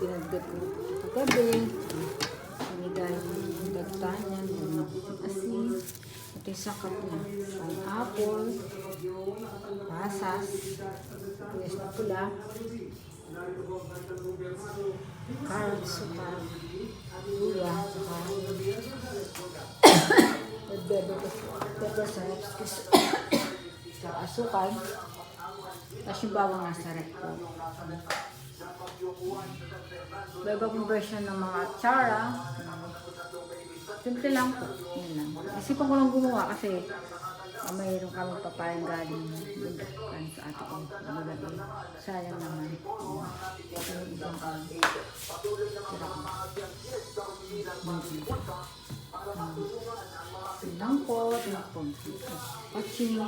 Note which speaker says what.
Speaker 1: nilagay ko kagabi. Sinigay yung dagtanyan, yung asin. Ito yung sakap niya. Pineapple, pasas, na pula, carrots, saka luya, saka nagbebe ko pepper sa sa asukal. Tapos yung bawang nasa rep ko. Beba kong version ng mga chara. Simple lang po. Yun lang. Isipan ko lang gumawa kasi uh, mayroon kami papayang galing bundakan sa ate ko. Nilagay. Sayang naman. Ito yung ibang uh, tira ko. Mm-hmm. Um, yun lang po. Yun lang po. Watching.